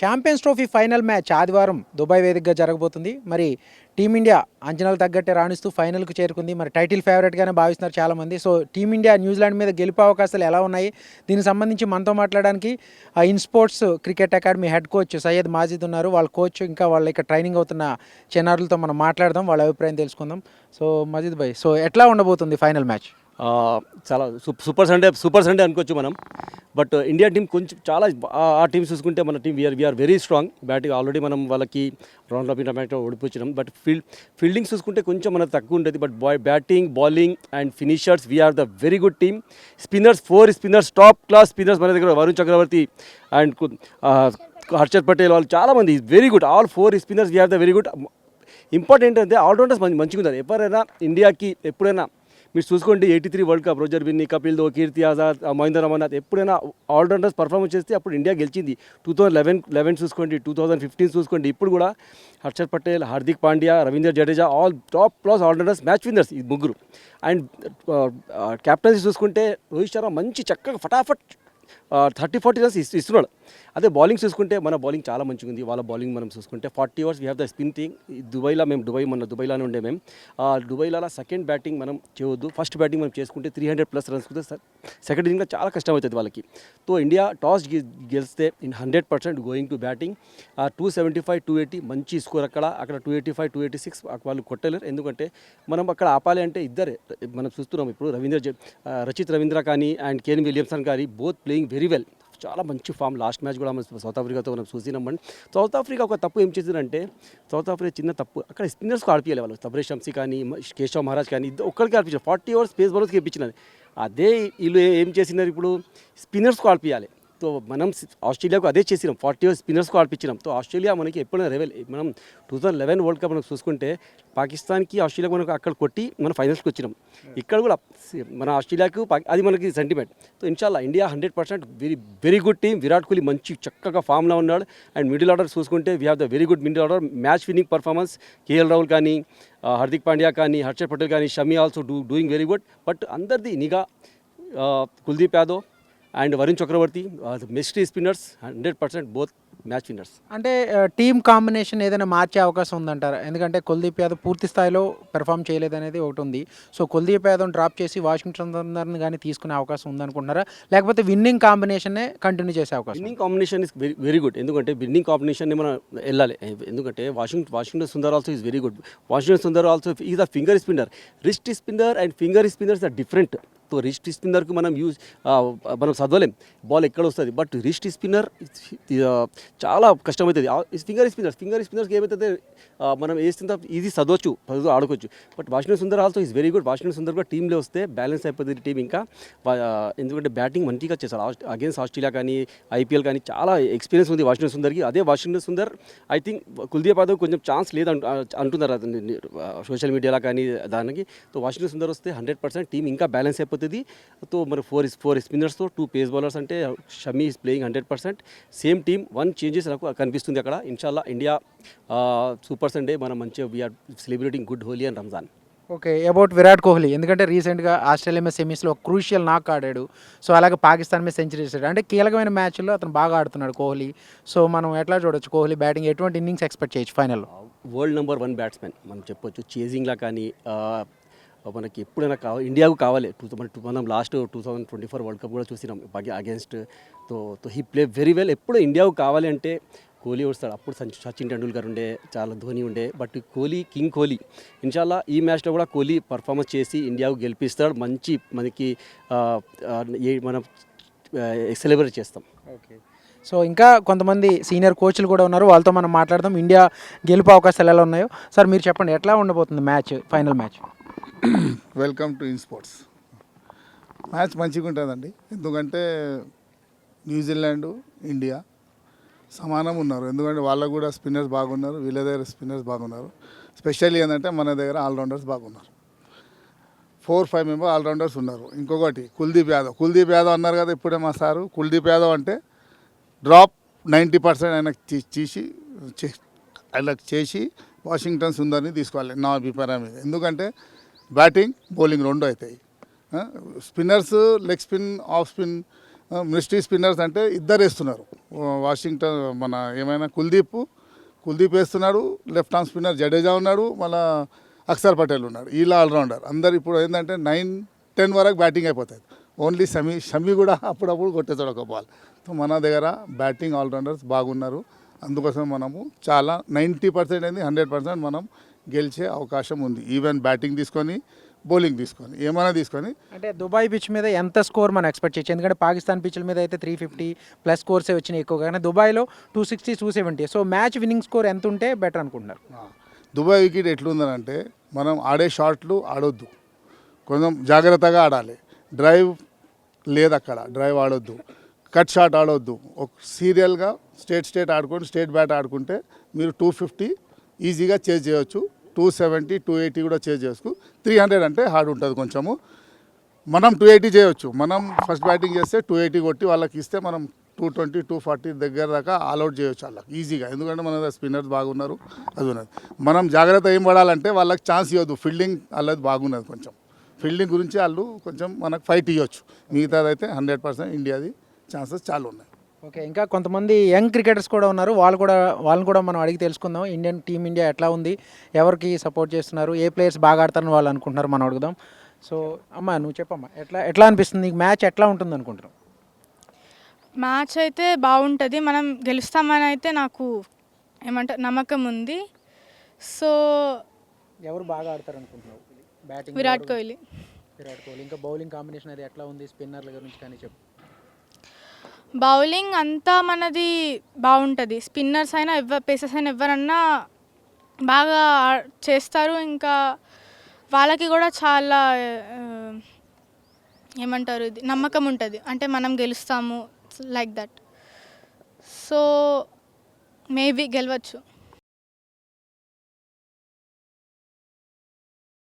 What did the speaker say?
Champions trophy final match ఆదివారం Dubai వేదికగా జరగబోతుంది. మరి టీమిండియా అంచనాలు తగ్గట్టే రాణిస్తూ ఫైనల్కు చేరుకుంది. మరి టైటిల్ ఫేవరెట్గానే భావిస్తున్నారు చాలామంది. సో టీమిండియా న్యూజిలాండ్ మీద గెలిపే అవకాశాలు ఎలా ఉన్నాయి? దీనికి సంబంధించి మనతో మాట్లాడడానికి ఆ in sports cricket academy head coach Syed Majid ఉన్నారు. వాళ్ళ కోచ్ ఇంకా వాళ్ళ ఇక్కడ ట్రైనింగ్ అవుతున్న చిన్నారులతో మనం మాట్లాడదాం వాళ్ళ అభిప్రాయం తెలుసుకుందాం. సో మజిద్ భాయ్ సో ఎట్లా ఉండబోతుంది ఫైనల్ మ్యాచ్? చాలా సూపర్ సండే సూపర్ సండే అనుకోవచ్చు మనం. బట్ ఇండియా టీం కొంచెం చాలా ఆ- టీం చూసుకుంటే మన team we are we are very strong batting already మనం వాళ్ళకి రౌండ్ రాబిన్ మ్యాచ్ ఓడిపోచ్చినాం. బట్ ఫీల్డ్ ఫీల్డింగ్ చూసుకుంటే కొంచెం మనకు తక్కువ ఉంటుంది but bye batting bowling and finishers we are the very good team spinners four spinners top class spinners మన దగ్గర వరుణ్ చక్రవర్తి అండ్ హర్షద్ పటేల్ వాళ్ళు చాలామంది very good all four spinners we are the very good important అంటే ఆల్రౌండర్స్ మంచి మంచిగా ఉన్నారు ఎవరైనా ఇండియాకి ఎప్పుడైనా మీరు చూసుకోండి eighty three world cup Roger Binny Kapil దో కీర్తి ఆజాద్ మహేంద్ర అమర్నాథ్ ఎప్పుడైనా ఆల్రౌండర్స్ పర్ఫార్మెన్స్ చేస్తే అప్పుడు ఇండియా గెలిచింది. టూ థౌసండ్ లెవెన్ లెవెన్ చూసుకోండి టూ థౌసండ్ ఫిఫ్టీన్ చూసుకోండి. ఇప్పుడు కూడా Harshad Patel Hardik Pandya Ravindra Jadeja all top class allrounders match winners ఈ ముగ్గురు. అండ్ క్యాప్టెన్సీ uh, uh, చూసుకుంటే రోహిత్ శర్మ మంచి చక్కగా ఫటాఫట్ థర్టీ ఫార్టీ రన్స్ ఇస్తున్నాడు. అదే బౌలింగ్ చూసుకుంటే మన బౌలింగ్ చాలా మంచిగా ఉంది. వాళ్ళ బౌలింగ్ మనం చూసుకుంటే forty overs we have the spin thing దుబాయ్లో మేము దుబాయ్ మన దుబాయ్లోనే ఉండే మేము. ఆ దుబాయ్లో సెకండ్ బ్యాటింగ్ మనం చేయవద్దు ఫస్ట్ బ్యాటింగ్ మనం చేసుకుంటే three hundred plus runs second ఇన్నింగ్లో చాలా కష్టం అవుతుంది వాళ్ళకి. సో ఇండియా టాస్ గెలిస్తే in hundred percent going to batting ఆ two seventy five two eighty మంచి స్కోర్ అక్కడ. అక్కడ two eighty five two eighty six వాళ్ళు కొట్టలేరు. ఎందుకంటే మనం అక్కడ ఆపాలి అంటే ఇద్దరే. మనం చూస్తున్నాం ఇప్పుడు రవీంద్ర రచిత్ రవీంద్ర కానీ అండ్ కేన్ విలియమ్సన్ కానీ బోత్ ప్లేయింగ్ వెరీ వెల్. చాలా మంచి ఫామ్. లాస్ట్ మ్యాచ్ కూడా మనం సౌత్ ఆఫ్రికాతో మనం చూసినామండి సౌత్ ఆఫ్రికా ఒక తప్పు ఏం చేసిందంటే సౌత్ ఆఫ్రికా చిన్న తప్పు. అక్కడ స్పిన్నర్స్కి ఆడిపియాలి వాళ్ళు. తబ్రేష్ షంసీ కానీ కేశవ్ మహారాజ్ కానీ ఇద్దరు ఒక్కరికి ఆడిపించారు. ఫార్టీ అవర్స్ స్పేస్ బౌలర్స్కి ఇప్పించినది అదే వీళ్ళు ఏం చేసినారు ఇప్పుడు? స్పిన్నర్స్కి ఆడిపియాలి సో మనం ఆస్ట్రేలియాకు అదే చేసినాం. ఫార్టీ ఇయర్స్ స్పిన్నర్స్కు ఆడిపించినాం. తో ఆస్ట్రేలియా మనకి ఎప్పుడైనా రెవెల్ మనం two thousand eleven world cup మనం చూసుకుంటే పాకిస్తాన్కి ఆస్ట్రేలియా మనకు అక్కడ కొట్టి మన ఫైనల్స్కి వచ్చినాం. ఇక్కడ కూడా మన ఆస్ట్రేలియాకు అది మనకి సెంటిమెంట్ సో ఇన్షాల్లా India hundred percent very very good team. Virat Kohli మంచి చక్కగా ఫామ్లో ఉన్నాడు. అండ్ మిడిల్ ఆర్డర్ చూసుకుంటే we have the very good middle order match winning performance KL Rahul కానీ హార్దిక్ పాండ్యా కానీ హర్షద్ పటేల్ కానీ Shami also do doing very good but అందరిది నిఘా Kuldeep Yadav and Varun Chakravarthy mystery spinners hundred percent both match winners అంటే team combination ఏదైనా మార్చే అవకాశం ఉందంటారా? ఎందుకంటే కుల్దీప్ యాదవ్ పూర్తి స్థాయిలో పెర్ఫామ్ చేయలేదనేది ఒకటి ఉంది. సో కుల్దీప్ యాదవ్ డ్రాప్ చేసి వాషింగ్టన్ సుందర్ని కానీ తీసుకునే అవకాశం ఉందనుకుంటున్నారా? లేకపోతే విన్నింగ్ కాంబినేషన్నే కంటిన్యూ చేసే అవకాశం winning combination is very very good. ఎందుకంటే విన్నింగ్ కాంబినేషన్ మనం వెళ్ళాలి. ఎందుకంటే washing Washington Sundar also is very good. Washington Sundar also is a finger spinner. Wrist spinner and finger spinners are different. Wrist స్పిన్నర్కి మనం use మనం చదవలేం ball ఎక్కడ వస్తుంది but wrist spinner చాలా కష్టమవుతుంది ఫింగర్ స్పిన్నర్స్ ఫింగర్ స్పిన్నర్స్కి ఏమవుతుంది మనం వేసిన ఈజీ చదవచ్చు చదువు ఆడుకోవచ్చు but washing Sundar also is very good. Washing Sundar కూడా టీంలో వస్తే బ్యాలెన్స్ అయిపోతుంది టీం ఇంకా. ఎందుకంటే బ్యాటింగ్ మంచిగా చేస్తారు అగేన్స్ ఆస్ట్రేలియా కానీ ఐపీఎల్ కానీ చాలా ఎక్స్పీరియన్స్ ఉంది వాషింగ్ సుందర్కి. అదే washing Sundar I think Kuldeep Yadav కొంచెం ఛాన్స్ లేదు అంటున్నారు సోషల్ మీడియాలో కానీ దానికి. సో వాషింగ్ సుందర్ వస్తే హండ్రెడ్ పర్సెంట్ టీం ఇంకా బ్యాలెన్స్ అయిపోతుంది. సో మరి ఫోర్ ఫోర్ స్పిన్నర్స్తో టూ పేస్ బౌలర్స్ అంటే Shami is playing hundred percent same team one changes నాకు కనిపిస్తుంది అక్కడ. ఇన్షాల్లా ఇండియా సూపర్ సండే మనం మంచిగా we are celebrating good Holi and Ramzan okay about Virat Kohli ఎందుకంటే రీసెంట్గా ఆస్ట్రేలియా మీద సెమీస్లో ఒక క్రూషియల్ నాక్ ఆడాడు. సో అలాగే పాకిస్తాన్ మీద సెంచరీ చేశాడు. అంటే కీలకమైన మ్యాచ్లో అతను బాగా ఆడుతున్నాడు కోహ్లీ. సో మనం ఎట్లా చూడొచ్చు కోహ్లీ బ్యాటింగ్ ఎటువంటి ఇన్నింగ్స్ ఎక్స్పెక్ట్ చేయొచ్చు ఫైనల్లో వరల్డ్ నెంబర్ వన్ బ్యాట్స్మెన్ మనం చెప్పొచ్చు. చేజింగ్లా కానీ మనకి ఎప్పుడైనా కావాలి ఇండియాకు కావాలి. టూ మన టూ మనం last two thousand twenty four world cup కూడా చూసినాం. బాగా అగేన్స్ట్తో తో హీ ప్లే వెరీ వెల్ ఎప్పుడు ఇండియాకు కావాలి అంటే కోహ్లీ వస్తాడు అప్పుడు సచిన్ సచిన్ టెండూల్కర్ ఉండే చాలా ధోని ఉండే బట్ కోహ్లీ కింగ్ కోహ్లీ. ఇన్షాల్లా ఈ మ్యాచ్లో కూడా కోహ్లీ పర్ఫార్మెన్స్ చేసి ఇండియాకు గెలిపిస్తాడు. మంచి మనకి మనం సెలబ్రేట్ చేస్తాం. ఓకే సో ఇంకా కొంతమంది సీనియర్ కోచ్లు కూడా ఉన్నారు. వాళ్ళతో మనం మాట్లాడదాం. ఇండియా గెలుపు అవకాశాలు ఎలా ఉన్నాయో. సార్ మీరు చెప్పండి ఎట్లా ఉండబోతుంది match final match? Welcome to in sports match మంచిగా ఉంటుందండి. ఎందుకంటే న్యూజిలాండ్ ఇండియా సమానం ఉన్నారు. ఎందుకంటే వాళ్ళకు కూడా స్పిన్నర్స్ బాగున్నారు వీళ్ళ దగ్గర స్పిన్నర్స్ బాగున్నారు. స్పెషల్లీ ఏంటంటే మన దగ్గర ఆల్రౌండర్స్ బాగున్నారు. ఫోర్ ఫైవ్ మెంబర్ ఆల్రౌండర్స్ ఉన్నారు. ఇంకొకటి కుల్దీప్ యాదవ్. కుల్దీప్ యాదవ్ అన్నారు కదా ఇప్పుడే మా సారు. కుల్దీప్ యాదవ్ అంటే డ్రాప్ నైంటీ పర్సెంట్ ఆయనకు తీసి చే- ఆయనకు చేసి వాషింగ్టన్ సుందర్ని తీసుకోవాలి నా అభిప్రాయం ఇది. ఎందుకంటే బ్యాటింగ్ బౌలింగ్ రెండు అవుతాయి. Spinners leg spin off spin mystery spinners అంటే ఇద్దరు వేస్తున్నారు. వాషింగ్టన్ మన ఏమైనా కుల్దీప్ కుల్దీప్ వేస్తున్నాడు లెఫ్ట్ ఆర్మ్ స్పిన్నర్ జడేజా ఉన్నాడు మళ్ళా అక్షర్ పటేల్ ఉన్నాడు. వీళ్ళ ఆల్రౌండర్ అందరు ఇప్పుడు ఏంటంటే నైన్ టెన్ వరకు బ్యాటింగ్ అయిపోతుంది ఓన్లీ షమి షమి కూడా అప్పుడప్పుడు కొట్టేస్తాడు ఒక బాల్. సో మన దగ్గర బ్యాటింగ్ ఆల్రౌండర్స్ బాగున్నారు. అందుకోసం మనము చాలా నైంటీ పర్సెంట్ అయింది హండ్రెడ్ పర్సెంట్ మనం గెలిచే అవకాశం ఉంది. ఈవెన్ బ్యాటింగ్ తీసుకొని బౌలింగ్ తీసుకొని ఏమైనా తీసుకొని. అంటే దుబాయ్ పిచ్ మీద ఎంత స్కోర్ మనం ఎక్స్పెక్ట్ చేయొచ్చు? ఎందుకంటే పాకిస్తాన్ పిచ్ల మీద అయితే త్రీ ఫిఫ్టీ ప్లస్ స్కోర్సే వచ్చినాయి ఎక్కువ కానీ దుబాయ్లో two sixty two seventy so match winning score ఎంత ఉంటే బెటర్ అనుకుంటున్నారు? దుబాయ్ వికెట్ ఎట్లుందనంటే మనం ఆడే షాట్లు ఆడొద్దు. కొంచెం జాగ్రత్తగా ఆడాలి. డ్రైవ్ లేదు అక్కడ డ్రైవ్ ఆడొద్దు. కట్ షాట్ ఆడొద్దు. ఒక సీరియల్గా స్టేట్ స్టేట్ ఆడుకొని స్టేట్ బ్యాట్ ఆడుకుంటే మీరు టూ ఫిఫ్టీ ఈజీగా చేజ్ చేయొచ్చు. టూ సెవెంటీ టూ ఎయిటీ కూడా చేజ్ చేయొచ్చు. త్రీ హండ్రెడ్ అంటే హార్డ్ ఉంటుంది కొంచెము. మనం టూ ఎయిటీ చేయొచ్చు. మనం ఫస్ట్ బ్యాటింగ్ చేస్తే టూ ఎయిటీ కొట్టి వాళ్ళకి ఇస్తే మనం టూ ట్వంటీ టూ ఫార్టీ దగ్గర దాకా ఆల్అౌట్ చేయొచ్చు వాళ్ళకి ఈజీగా. ఎందుకంటే మన దగ్గర స్పిన్నర్స్ బాగున్నారు అది ఉన్నది. మనం జాగ్రత్త ఏం పడాలంటే వాళ్ళకి ఛాన్స్ ఇవ్వద్దు. ఫీల్డింగ్ వాళ్ళది బాగున్నది కొంచెం. ఫీల్డింగ్ గురించి వాళ్ళు కొంచెం మనకు ఫైట్ ఇవ్వచ్చు మిగతాదైతే హండ్రెడ్ పర్సెంట్ ఇండియాది ఛాన్సెస్ చాలా ఉన్నాయి. ఓకే ఇంకా కొంతమంది యంగ్ క్రికెటర్స్ కూడా ఉన్నారు. వాళ్ళు కూడా వాళ్ళని కూడా మనం అడిగి తెలుసుకుందాం. ఇండియన్ టీమ్ ఇండియా ఎట్లా ఉంది? ఎవరికి సపోర్ట్ చేస్తున్నారు? ఏ ప్లేయర్స్ బాగా ఆడతారని వాళ్ళు అనుకుంటున్నారు? మనం అడుగుదాం. సో అమ్మ నువ్వు చెప్పమ్మా. ఎట్లా ఎట్లా అనిపిస్తుంది? నీకు మ్యాచ్ ఎట్లా ఉంటుంది అనుకుంటున్నావు? మ్యాచ్ అయితే బాగుంటుంది. మనం గెలుస్తామని అయితే నాకు ఏమంటారు నమ్మకం ఉంది. సో ఎవరు బాగా ఆడతారు అనుకుంటున్నావు బ్యాటింగ్ విరాట్ కోహ్లీ. విరాట్ కోహ్లీ. ఇంకా బౌలింగ్ కాంబినేషన్ అది ఎట్లా ఉంది? స్పిన్నర్ల గురించి కానీ చెప్పు. బౌలింగ్ అంతా మనది బాగుంటుంది. స్పిన్నర్స్ అయినా ఎవ పేసర్స్ అయినా ఎవరన్నా బాగా చేస్తారు. ఇంకా వాళ్ళకి కూడా చాలా ఏమంటారు ఇది? నమ్మకం ఉంటుంది. అంటే మనం గెలుస్తాము లైక్ దట్. సో మేబీ గెలవచ్చు.